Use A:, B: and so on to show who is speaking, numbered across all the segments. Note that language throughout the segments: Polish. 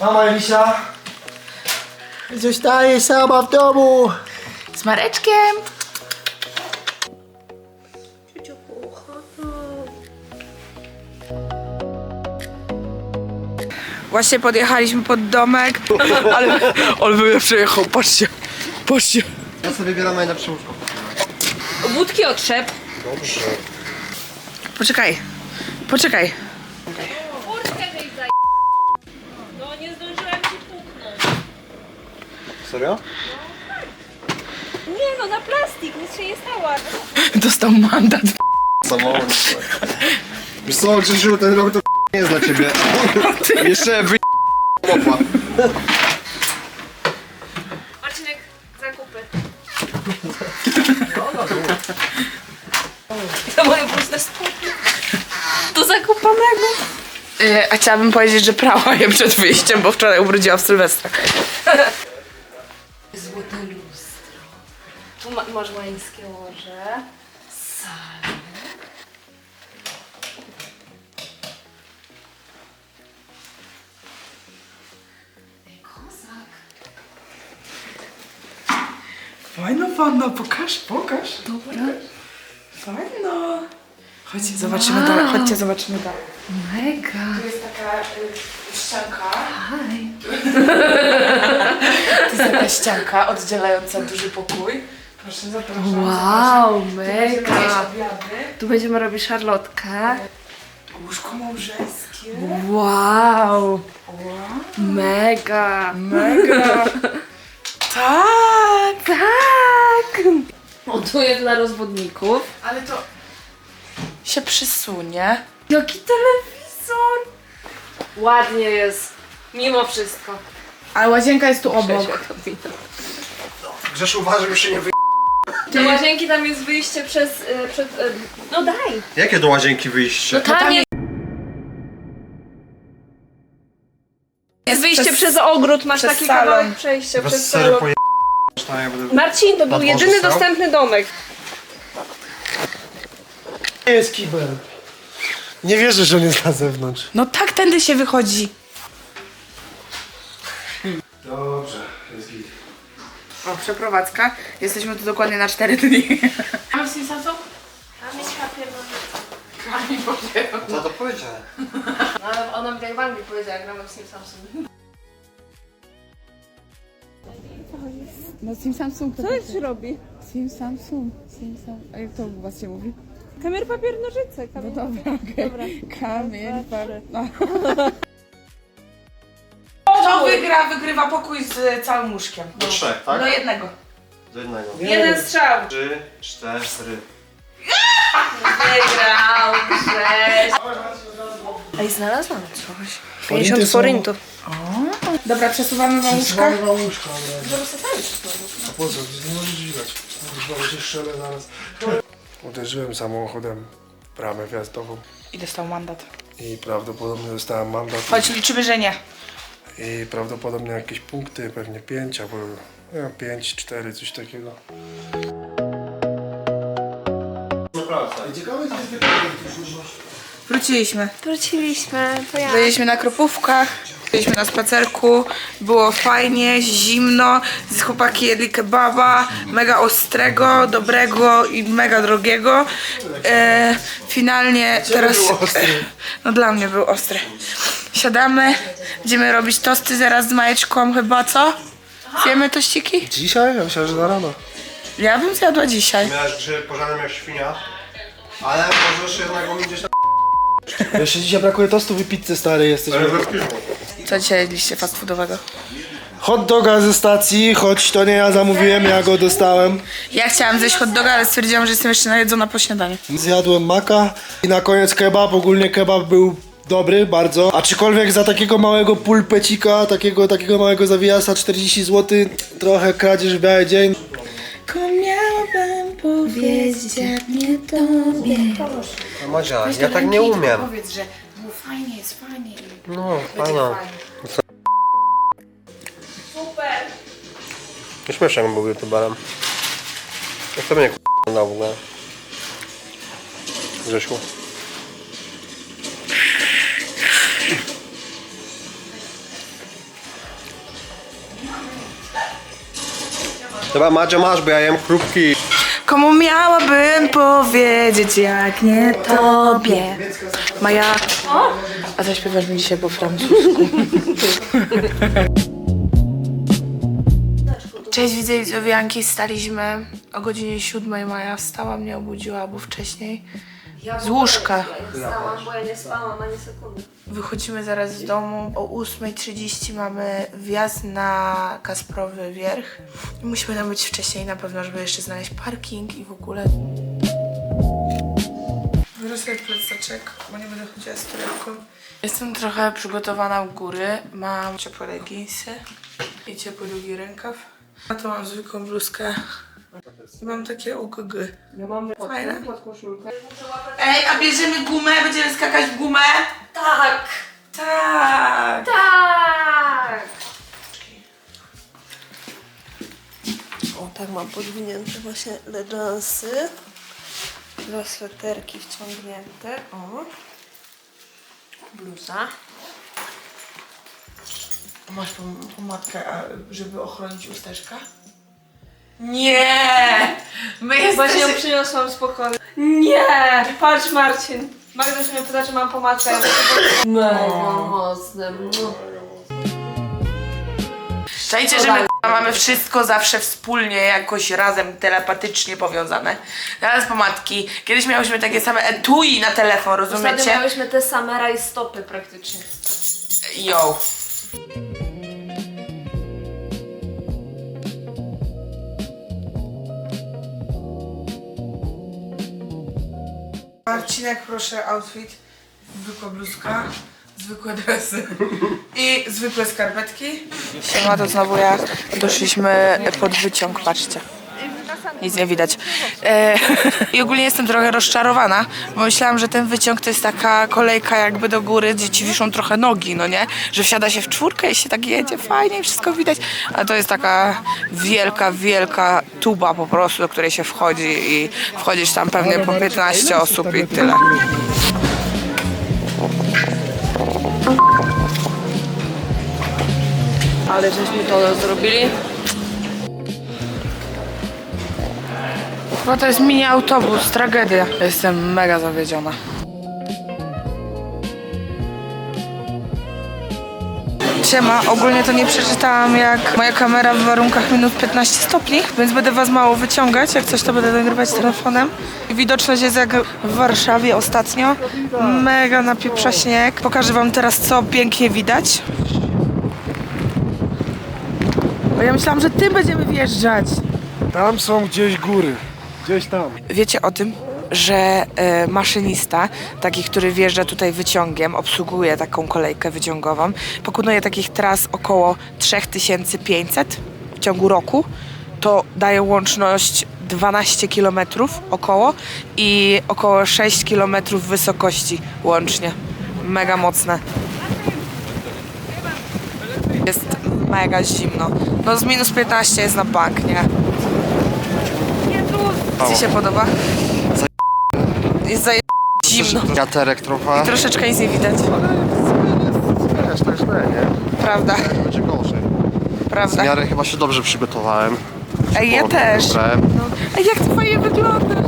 A: Mama Elisia. Zostaje sama w domu.
B: Z Mareczkiem. Właśnie podjechaliśmy pod domek, ale on by przejechał, patrzcie, patrzcie.
A: Ja sobie wybieram najlepsze łóżko.
B: Wódki otrzep.
A: Dobrze.
B: Poczekaj, poczekaj.
A: Serio?
C: Nie no, na plastik, nic się nie stało.
B: Dostał mandat.
A: Samochód. Wiesz co, Krzysiu, ten rok to nie jest dla ciebie. Jeszcze wy... Mopła.
C: Marcinek, zakupy. To moje puste spodnie. Do zakupanego.
B: Y, A chciałabym powiedzieć, że prała je przed wyjściem, bo wczoraj ubrudziła w Sylwestra. Chodźcie, zobaczymy dalej, chodźcie, zobaczymy dalej.
C: Mega.
B: Tu jest taka y, ścianka.
C: Aj.
B: To jest taka ścianka oddzielająca duży pokój. Proszę, zapraszam.
C: Wow,
B: Będziemy jeść
C: mega.
B: obiady.
C: Tu będziemy robić szarlotkę.
B: Łóżko małżeńskie.
C: Wow. Mega.
B: Mega. tak.
C: Tak. O, tu jest dla rozwodników.
B: Ale to się przysunie.
C: Jaki telewizor. Ładnie jest. Mimo wszystko.
B: Ale łazienka jest tu obok.
A: Grzesz uważaj, już się nie wy...
C: Do łazienki tam jest wyjście przez... Y, przed, y, no daj.
A: Jakie do łazienki wyjście?
C: No tam
B: tam
C: jest... Jest wyjście
B: przez-
C: przez, ogród, masz
B: przez
C: taki
B: salon.
C: kawałek przejścia
A: Bez
C: przez
A: sery
C: salon.
A: poje... To ja będę...
C: Marcin, to był jedyny dostępny domek.
A: Nie jest kibel. Nie wierzę, że on jest na zewnątrz.
B: No tak tędy się wychodzi.
A: Dobrze, jest git.
B: O, przeprowadzka. Jesteśmy tu dokładnie na 4 dni. Mamy sensasu?
C: A mieć papier
A: Co to powiedziałem?
C: No ale ona mi tak w Anglii powiedziała, jak gramy w Sim Samsung.
D: No Sim Samsung to
C: Co się robi?
D: Sim Samsung. Sim Sam... A jak to u was się mówi?
C: Kamier, papier, nożyce.
D: No
C: Kamier,
D: dobra, okej. Kamień, papier. No.
B: Kto wygra, wygrywa pokój z całym łóżkiem.
A: Do trzech, tak?
B: Do jednego.
A: Do jednego.
C: Jeden strzał.
A: Trzy, cztery.
C: Wygrał, Grześ. Ej, znalazłam coś. 50 forintów.
B: Dobra, przesuwamy wam łóżka.
A: łóżka, A po co? Nie możesz dźwigać. Się strzelę zaraz. Uderzyłem samochodem w bramę wjazdową
B: I dostał mandat.
A: i prawdopodobnie dostałem mandat.
B: Chodź, liczymy, że nie.
A: I prawdopodobnie jakieś punkty, pewnie 5 albo 5, 4, coś takiego.
B: Wróciliśmy.
C: Wróciliśmy, to ja.
B: Byliśmy na Kropówkach, byliśmy na spacerku, było fajnie, zimno, z chłopaki jedli kebaba, mega ostrego, dobrego i mega drogiego. E, finalnie teraz... No dla mnie był ostry. Siadamy, będziemy robić tosty zaraz z majeczką chyba, co? Zjemy tościki?
A: Dzisiaj? Ja myślałem, że na rano.
B: Ja bym zjadła dzisiaj.
A: Miałeś grzyb pożarem jak świnia, ale możesz jednak go gdzieś tam...
E: Jeszcze dzisiaj brakuje tostów i pizzy stary jesteśmy.
B: Co dzisiaj jedliście fast foodowego?
E: Hot doga ze stacji, choć to nie ja zamówiłem, ja go dostałem.
B: Ja chciałam zjeść hot doga, ale stwierdziłam, że jestem jeszcze najedzona po śniadaniu.
E: Zjadłem maka i na koniec kebab. Ogólnie kebab był dobry, bardzo. Aczkolwiek za takiego małego pulpecika, takiego, takiego małego zawijasa 40 zł, trochę kradzież w biały dzień.
B: Miałabym powiedzieć, jak nie tobie.
A: Madzia, ja tak nie umiem.
B: Powiedz, że no fajnie jest, fajnie.
A: No,
B: fajnie.
C: Super.
A: Nie śmieszny jakbym był youtuberem. Jak to mnie k***a w ogóle? Grzesiu.
F: Dobra, Madzia masz, bo ja jem chrupki.
B: Komu miałabym powiedzieć, jak nie tobie? Maja. A zaśpiewasz mi dzisiaj po francusku. Cześć, widzę widzowie Janki. Staliśmy o godzinie 7. Maja wstała, mnie obudziła, albo wcześniej. Z łóżka.
C: Wstałam, bo ja nie spałam ani sekundy.
B: Wychodzimy zaraz z domu. O 8.30 mamy wjazd na Kasprowy Wierch. Musimy tam być wcześniej na pewno, żeby jeszcze znaleźć parking i w ogóle. Biorę sobie plecaczek, bo nie będę chodziła z torebką. Jestem trochę przygotowana w góry. Mam ciepłe leginsy i ciepły długi rękaw. A to mam zwykłą bluzkę. I mam takie UGG.
C: Ja mam
B: Fajne. Ej, a bierzemy gumę? Będziemy skakać w gumę?
C: Tak!
B: Tak!
C: Tak! O, tak mam podwinięte właśnie legiansy. Dwa sweterki wciągnięte. O. Bluza.
B: Masz pom- pomadkę, a, żeby ochronić usteczka? Nie! My
C: Właśnie ją
B: jesteśmy...
C: przyniosłam spokojnie. Nie! Patrz Marcin. Magda się mnie pyta, czy mam pomadkę. Ja Mega mocne.
B: Czajcie, że my mamy wszystko zawsze wspólnie, jakoś razem telepatycznie powiązane. Teraz pomadki. Kiedyś miałyśmy takie same etui na telefon,
C: Ostatnio
B: rozumiecie?
C: miałyśmy te same rajstopy praktycznie.
B: Yo. Marcinek, proszę, outfit. Zwykła bluzka, zwykłe dresy i zwykłe skarpetki. Siema, to znowu ja. Doszliśmy pod wyciąg, patrzcie. Nic nie widać. E, I ogólnie jestem trochę rozczarowana, bo myślałam, że ten wyciąg to jest taka kolejka jakby do góry, gdzie ci wiszą trochę nogi, no nie? Że wsiada się w czwórkę i się tak jedzie fajnie wszystko widać. A to jest taka wielka, wielka tuba po prostu, do której się wchodzi i wchodzisz tam pewnie po 15 osób i tyle.
C: Ale żeśmy to zrobili.
B: Bo to jest mini autobus, tragedia. Jestem mega zawiedziona. Siema, ogólnie to nie przeczytałam jak moja kamera w warunkach minus 15 stopni, więc będę was mało wyciągać, jak coś to będę nagrywać telefonem. Widoczność jest jak w Warszawie ostatnio. Mega napieprza śnieg. Pokażę wam teraz co pięknie widać. Bo ja myślałam, że tym będziemy wjeżdżać.
A: Tam są gdzieś góry. Gdzieś tam.
B: Wiecie o tym, że e, maszynista, taki, który wjeżdża tutaj wyciągiem, obsługuje taką kolejkę wyciągową, pokonuje takich tras około 3500 w ciągu roku, to daje łączność 12 km około i około 6 km wysokości łącznie. Mega mocne. Jest mega zimno. No z minus 15 jest na bank, nie? Ci się podoba? Jest za zimno.
F: Wiaterek trochę.
B: Troszeczkę nic nie widać.
F: Wiesz, tak źle, nie?
B: Prawda,
F: Będzie gorzej. W
B: prawda.
F: miarę chyba się dobrze przygotowałem.
B: Ej, ja też.
F: wybrałem.
B: Ej, jak ty fajnie wyglądasz.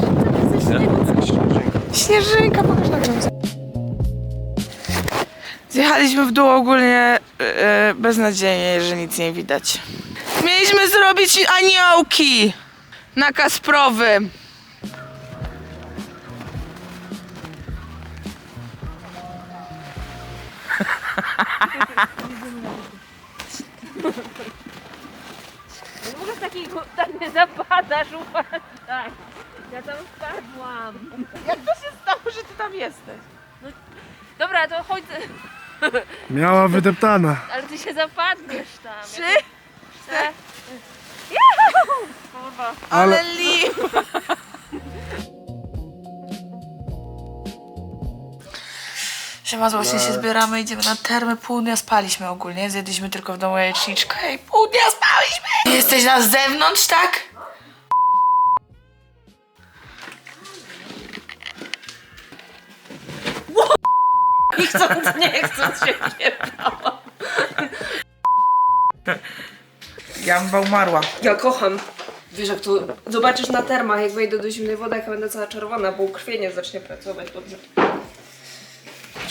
B: Śnieżynka, pokaż na górze. Zjechaliśmy w dół ogólnie yy, beznadziejnie, że nic nie widać. Mieliśmy zrobić aniołki na Kasprowym.
C: Może w takiej tak nie zapadasz, uważaj. Ja tam spadłam.
B: Jak to się stało, że ty tam jesteś?
C: Dobra, to chodź.
A: Miała wydeptana.
C: Ale ty się zapadniesz tam.
B: Trzy,
C: Chcę.
B: ale li... Siema, właśnie się zbieramy, idziemy na termy, pół dnia spaliśmy ogólnie, zjedliśmy tylko w domu jajeczniczkę i pół dnia spaliśmy! Jesteś na zewnątrz, tak?
C: Nie chcąc, nie chcąc się nie
B: Ja bym chyba umarła.
C: Ja kocham. Wiesz, jak tu zobaczysz na termach, jak wejdę do zimnej wody, jak ja będę cała czerwona, bo ukrwienie zacznie pracować dobrze.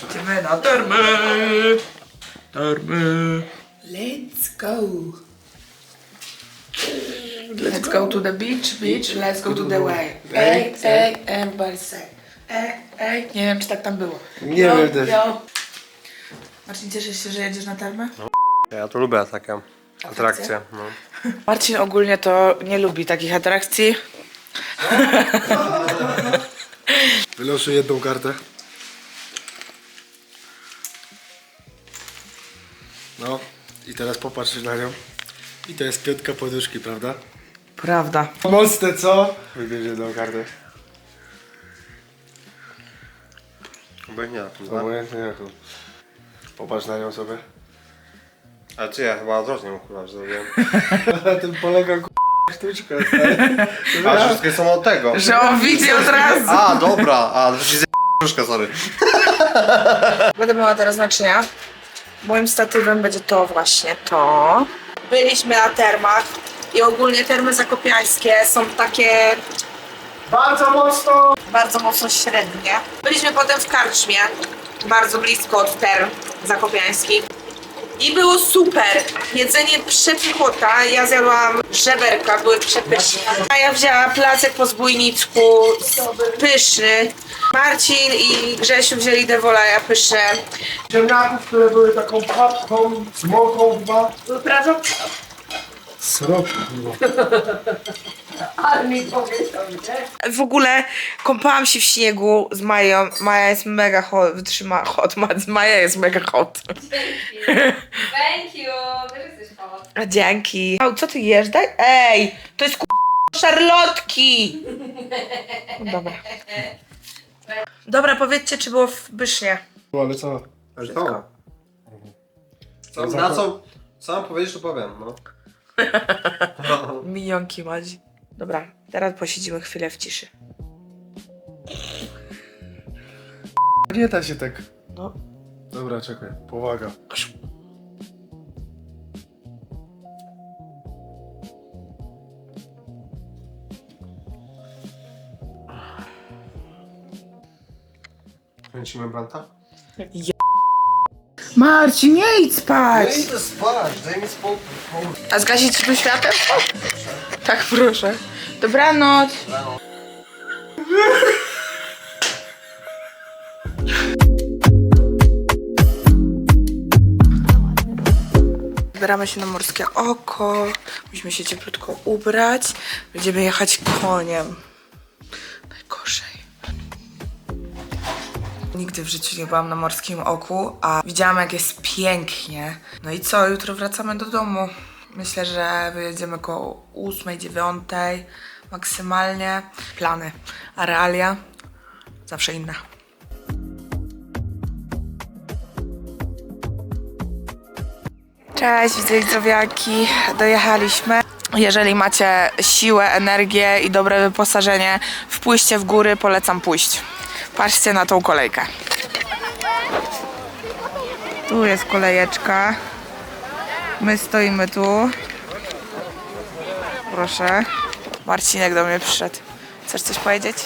B: Idziemy na termy. Termy. Let's go. Let's go to the beach, beach, let's go to the way. Ej, ej, everybody say. Ej, ej. Nie wiem, czy tak tam było.
E: Nie
B: Yo,
E: wiem też.
B: yo. Marcin, cieszysz się, że jedziesz na termy?
F: Ja to lubię takie atrakcje. No.
B: Marcin ogólnie to nie lubi takich atrakcji.
E: Wylosuję jedną kartę. No i teraz popatrz na nią. I to jest piątka poduszki, prawda?
B: Prawda.
E: Mocne, co? Wybierz jedną kartę.
F: Obojętnie na tym, tak?
E: Obojętnie jaką. Popatrz na nią sobie.
F: Ale czy ja chyba odwrotnie kurwa zrobiłem.
E: Na tym polega k***a sztuczka, stary.
F: A, że wszystkie są od tego.
B: Że on widzi od razu.
F: A, dobra, a, to się z... Troszkę, sorry.
B: Będę miała teraz naczynia. Moim statywem będzie to właśnie to. Byliśmy na termach i ogólnie termy zakopiańskie są takie
E: Bardzo mocno!
B: bardzo mocno średnie. Byliśmy potem w karczmie, bardzo blisko od term zakopiańskich. I było super. Jedzenie przepychota. Ja zjadłam żeberka, były przepyszne. A ja wzięła placek po zbójnicku, pyszny. Marcin i Grzesiu wzięli devolaja pyszne.
E: Ziemniaków, które były taką papką, smoką chyba.
C: Prawda?
E: Srok, kurwa.
C: Ale mi powiedział, nie?
B: W ogóle kąpałam się w śniegu z Mają. Maja jest mega hot, wytrzyma hot. Ma- Maja jest mega hot.
C: Thank you. Też jesteś hot.
B: A Dzięki. A co ty jesz? Daj. Ej, to jest ku... szarlotki. Dobra. Dobra, powiedzcie, czy było w Bysznie.
E: Ale co?
F: Ale to. Co, na co? Co mam powiedzieć, to powiem, no.
B: Minionki madzi. Dobra, teraz posiedzimy chwilę w ciszy.
E: Nie da się tak.
B: No.
E: Dobra, czekaj. Powaga.
F: Kręcimy branta?
B: Marcin, nie idź spać.
F: idę spać, daj mi spokój.
B: A zgasić tu światło? Tak, proszę. Dobranoc. Zbieramy się na morskie oko. Musimy się cieplutko ubrać. Będziemy jechać koniem. Nigdy w życiu nie byłam na morskim oku, a widziałam jak jest pięknie. No i co, jutro wracamy do domu. Myślę, że wyjedziemy koło 8, 9 maksymalnie. Plany, a realia zawsze inne. Cześć, widzę zdrowiaki. Dojechaliśmy. Jeżeli macie siłę, energię i dobre wyposażenie, wpójście w góry, polecam pójść. Patrzcie na tą kolejkę. Tu jest kolejeczka. My stoimy tu. Proszę. Marcinek do mnie przyszedł. Chcesz coś powiedzieć?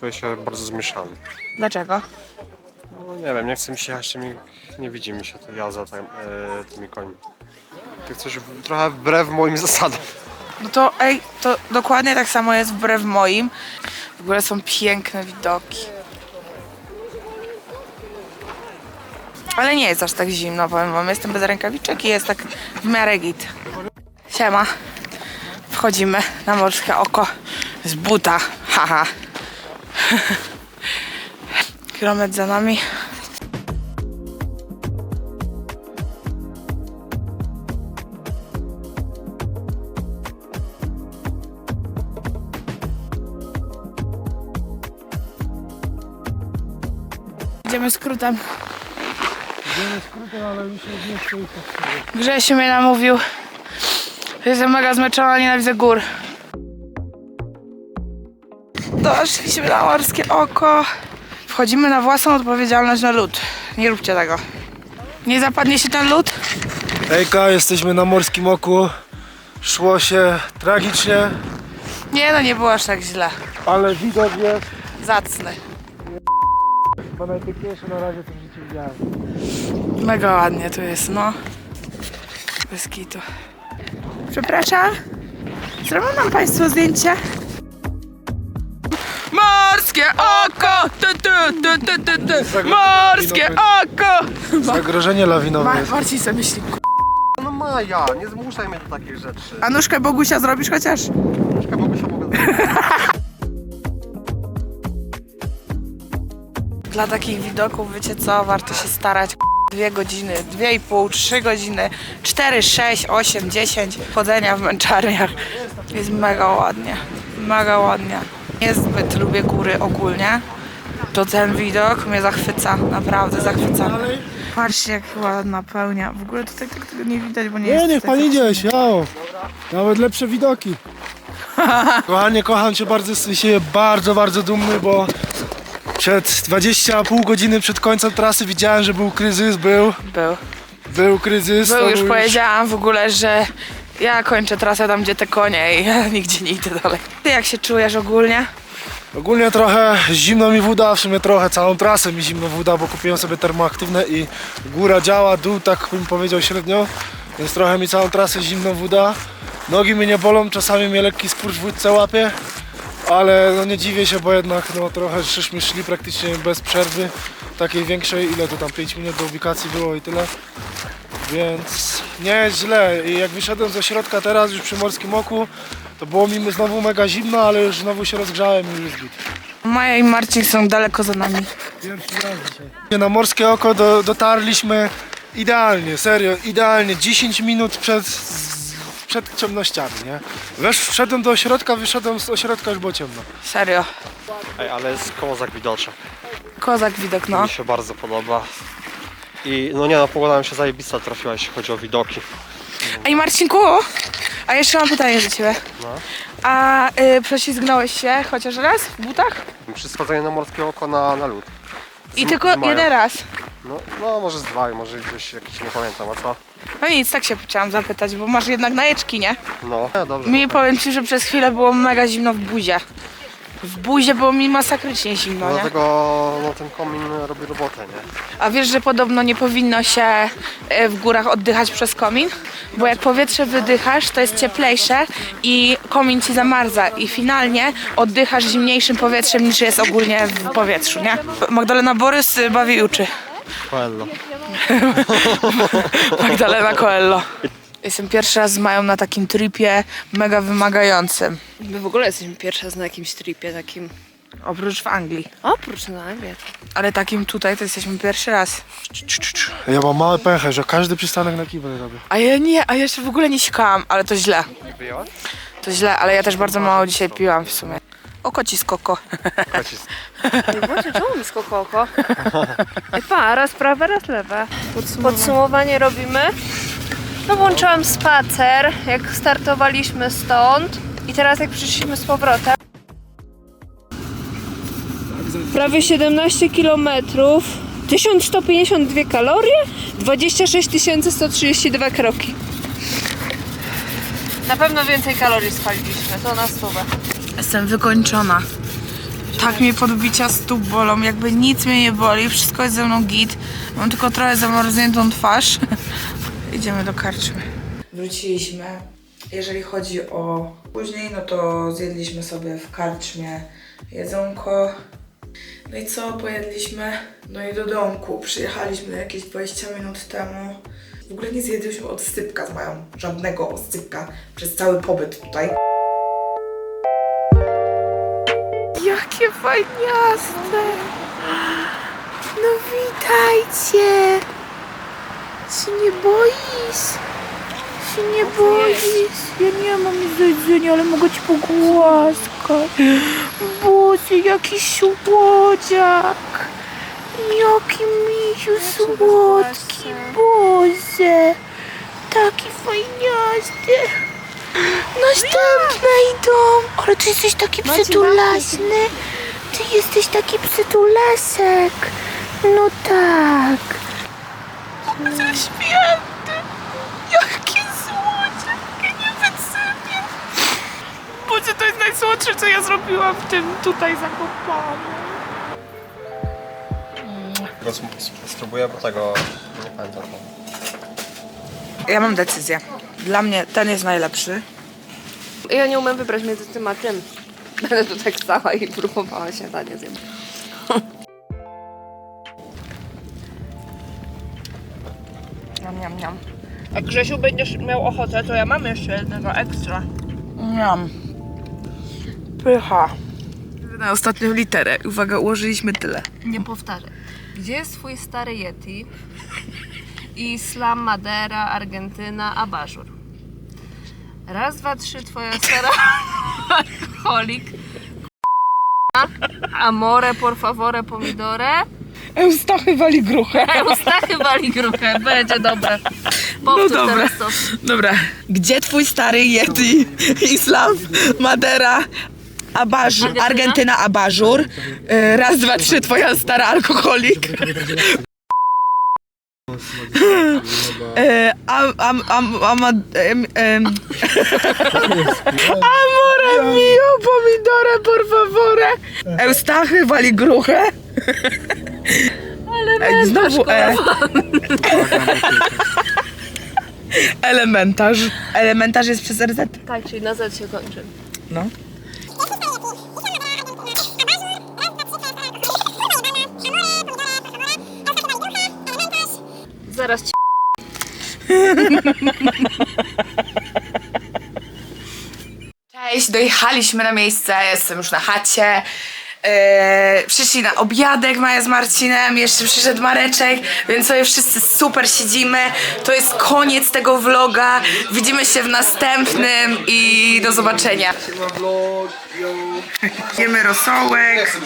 F: Czuję się bardzo zmieszany.
B: Dlaczego?
F: No nie wiem, nie chcę mi się jechać tymi... Nie widzi mi się to jazda tam, e, tymi końmi. Tak coś w- trochę wbrew moim zasadom.
B: No to ej, to dokładnie tak samo jest wbrew moim. W ogóle są piękne widoki. Ale nie jest aż tak zimno, powiem wam. Jestem bez rękawiczek i jest tak w miarę git. Siema. Wchodzimy na morskie oko z buta. Haha. Kilometr za nami. Idziemy skrótem. Grzesiu mnie namówił, jestem mega zmęczona, nienawidzę gór. Doszliśmy na morskie oko. Wchodzimy na własną odpowiedzialność na lód. Nie róbcie tego. Nie zapadnie się ten lód?
E: Ejka, jesteśmy na morskim oku. Szło się tragicznie,
B: Nie no, nie było aż tak źle.
E: ale widok jest
B: Zacny.
E: chyba najpiękniejszy na razie, w życiu widziałem.
B: Mega ładnie tu jest, no. Bez kitu. Przepraszam. Zrobią nam Państwo zdjęcie? Morskie oko! Tu, tu, tu, tu, tu, tu. Morskie oko!
E: Zagrożenie lawinowe
B: Ma,
E: jest.
B: Marcin sobie myśli. ku-
F: No Maja, nie zmuszaj mnie do takich rzeczy.
B: A nóżkę Bogusia zrobisz chociaż?
F: Troszkę mogę się mogę
B: Dla takich widoków, wiecie co, warto się starać. Dwie godziny, dwie i pół, trzy godziny, cztery, sześć, osiem, dziesięć chodzenia w męczarniach. Jest mega ładnie, mega ładnie. Niezbyt lubię góry ogólnie. To ten widok mnie zachwyca, naprawdę zachwyca. Patrzcie jak ładna pełnia. W ogóle tutaj tak tego nie widać, bo nie, jest
E: Nie, niech pan
B: tak-
E: idzie, śmiało. Nawet lepsze widoki. Kochanie, kocham cię bardzo, jestem siebie bardzo, bardzo dumny, bo przed 20,5 godziny przed końcem trasy widziałem, że był kryzys, był,
B: Był.
E: był kryzys.
B: Był,
E: to
B: już powiedziałam w ogóle, że ja kończę trasę tam, gdzie te konie i ja nigdzie nie idę dalej. Ty jak się czujesz ogólnie?
E: Ogólnie trochę zimno mi woda, w sumie trochę całą trasę mi zimno woda, bo kupiłem sobie termoaktywne i góra działa, dół tak bym powiedział średnio, więc trochę mi całą trasę zimno woda. Nogi mnie nie bolą, czasami mnie lekki skurcz w łydce łapie, ale no nie dziwię się, bo jednak no trochę żeśmy szli praktycznie bez przerwy takiej większej, ile to tam 5 minut do ubikacji było i tyle. Więc nie źle i jak wyszedłem z ośrodka teraz już przy Morskim Oku, to było mi znowu mega zimno, ale już znowu się rozgrzałem i już git.
B: Maja i Marcin są daleko za nami.
E: Pierwszy raz dzisiaj. Na Morskie Oko do, dotarliśmy idealnie, serio, idealnie, 10 minut przed, przed ciemnościami, nie? Wesz, wszedłem do ośrodka, wyszedłem z ośrodka, już było ciemno.
B: Serio.
F: Ej, ale jest kozak widoczny.
B: Kozak widok, no.
F: Mi się bardzo podoba. I no nie no, pogoda nam się zajebista trafiła, jeśli chodzi o widoki.
B: Ej Marcinku, a jeszcze mam pytanie do ciebie.
F: No.
B: A y, prześlizgnąłeś się chociaż raz w butach?
F: Przy schodzeniu na morskie oko na, na lód. Z-
B: I tylko
F: z maja.
B: jeden raz.
F: No, no może z dwa, może gdzieś jakiś nie pamiętam, a co?
B: No nic, tak się chciałam zapytać, bo masz jednak najeczki, nie?
F: No, no dobrze.
B: Mi powiem ci, że przez chwilę było mega zimno w buzie. W buzie było mi masakrycznie zimno,
F: No,
B: nie?
F: dlatego no, ten komin robi robotę, nie?
B: A wiesz, że podobno nie powinno się e, w górach oddychać przez komin? Bo jak powietrze wydychasz, to jest cieplejsze i komin ci zamarza i finalnie oddychasz zimniejszym powietrzem niż jest ogólnie w powietrzu, nie? Magdalena Borys y, bawi i uczy.
F: Coelho.
B: Magdalena Coelho. Jestem pierwszy raz z Mają na takim tripie mega wymagającym.
C: My w ogóle jesteśmy pierwszy raz na jakimś tripie takim.
B: Oprócz w Anglii.
C: Oprócz na Anglię.
B: Ale takim tutaj to jesteśmy pierwszy raz.
E: Ja mam małe pęchę, że każdy przystanek na kibel robię.
B: A ja nie, a ja jeszcze w ogóle nie sikałam, ale to źle. To źle, ale ja też bardzo mało dzisiaj piłam w sumie. Oko ci skoko.
C: Boże, czemu mi skoko oko? Ej, pa, raz prawe, raz lewe. Podsumowanie robimy. No włączyłam spacer, jak startowaliśmy stąd i teraz jak przyszliśmy z powrotem. Prawie 17 km, 1152 kalorie, 26 132 kroki. Na pewno więcej kalorii spaliliśmy, to na stówę.
B: Jestem wykończona. Tak mnie podbicia stóp bolą, jakby nic mnie nie boli, wszystko jest ze mną git. Mam tylko trochę zamarzniętą twarz. Idziemy do karczmy. Wróciliśmy. Jeżeli chodzi o później, no to zjedliśmy sobie w karczmie jedzonko. No i co, pojedliśmy? No i do domku. Przyjechaliśmy jakieś 20 minut temu. W ogóle nie zjedliśmy odsypka z mają. Żadnego odsypka przez cały pobyt tutaj. Jakie fajniaste! No witajcie! Się nie boisz? Się nie boisz? Ja nie mam nic do jedzenia, ale mogę ci pogłaskać. Boże, jaki słodziak! Jaki misiu słodki, Boże! Taki fajniasty! Następne idą! Ale ty jesteś taki przytulasny! Ty jesteś taki przytulasek! No tak! Ze święty! Jaki słodziak! Ja nie wytrzymam! najsłodsze, co ja zrobiłam w tym tutaj
F: sp- spróbuję, bo tego nie pamiętam.
B: Ja mam decyzję. Dla mnie ten jest najlepszy.
C: Ja nie umiem wybrać między tym a tym. Będę tu tak stała i próbowała się danie zjem.
B: Niam, niam, niam. Jak Grzesiu będziesz miał ochotę, to ja mam jeszcze jednego ekstra. Niam. Pycha. Na ostatnią literę. Uwaga, ułożyliśmy tyle.
C: Nie powtarzaj. Gdzie jest twój stary Yeti? Islam, Madera, Argentyna, Abażur. Raz, dwa, trzy, twoja stara alkoholik. Amore, por favore, pomidore.
B: Eustachy wali gruchę.
C: Eustachy wali gruchę. Będzie dobre. Powtórz
B: No dobra.
C: teraz to.
B: Dobra. Gdzie twój stary Yeti? Islam, Madera, Abażur,
C: Argentyna?
B: Abażur. E, Raz, dwa, trzy, twoja stara alkoholik. E, am, am, am, am, em, em. Amore mio, pomidore, por favore. Eustachy wali gruchę. Znowu E. Elementarz. Elementarz jest przez RZ.
C: Tak, czyli na Z się kończy.
B: No.
C: Zaraz ci
B: Cześć, dojechaliśmy na miejsce, jestem już na chacie. Eee, przyszli na obiadek Maja z Marcinem, jeszcze przyszedł Mareczek, więc sobie wszyscy super siedzimy. To jest koniec tego vloga. Widzimy się w następnym i do zobaczenia. Jemy rosołek.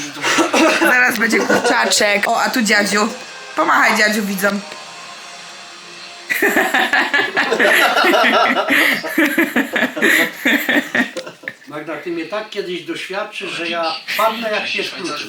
B: Zaraz będzie kurczaczek. O, a tu dziadziu. Pomachaj dziadziu widzom.
G: Magda, ty mnie tak kiedyś doświadczysz, że ja padnę jak kluczy.